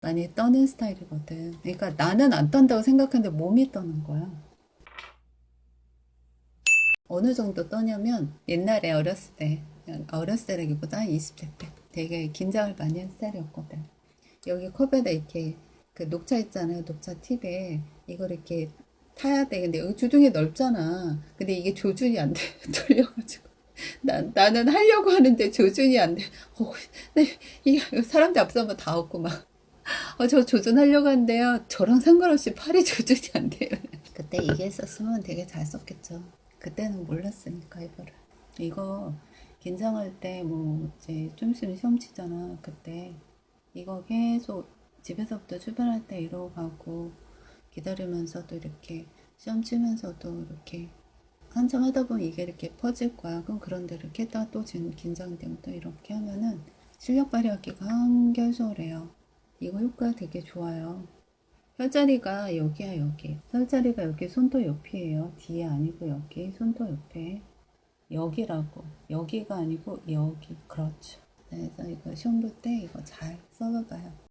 많이 떠는 스타일이거든. 그러니까 나는 안 떤다고 생각하는데 몸이 떠는 거야. 어느 정도 떠냐면 옛날에 어렸을 때, 어렸을 때라기보다 20대 때 되게 긴장을 많이 한 스타일이었거든. 여기 컵에다 이렇게 그 녹차 있잖아요. 녹차 팁에 이걸 이렇게 타야 돼. 근데 여기 주둥이 넓잖아. 근데 이게 조준이 안 돼. 돌려가지고. 난, 나는 하려고 하는데 조준이 안 돼. 어, 네, 이게 사람들 앞서 한번 다 없고 막. 어, 저 조준하려고 하는데요. 저랑 상관없이 팔이 조준이 안 돼요. 그때 이게 있었으면 되게 잘 썼겠죠. 그때는 몰랐으니까, 이거를. 이거 긴장할 때 뭐, 이제 좀 있으면 시험 치잖아. 그때. 이거 계속 집에서부터 출발할 때 이러고 가고, 기다리면서도 이렇게, 시험 치면서도 이렇게, 한참 하다 보면 이게 이렇게 퍼질 거야. 그럼 그런 데를 이렇게 했다가 또 긴장되면 또 이렇게 하면은 실력 발휘하기가 한결 수월해요. 이거 효과 되게 좋아요. 혈자리가 여기야 여기. 혈자리가 여기 손톱 옆이에요. 뒤에 아니고 여기 손톱 옆에. 여기라고. 여기가 아니고 여기. 그렇죠. 그래서 이거 시험 볼 때 이거 잘 써봐봐요.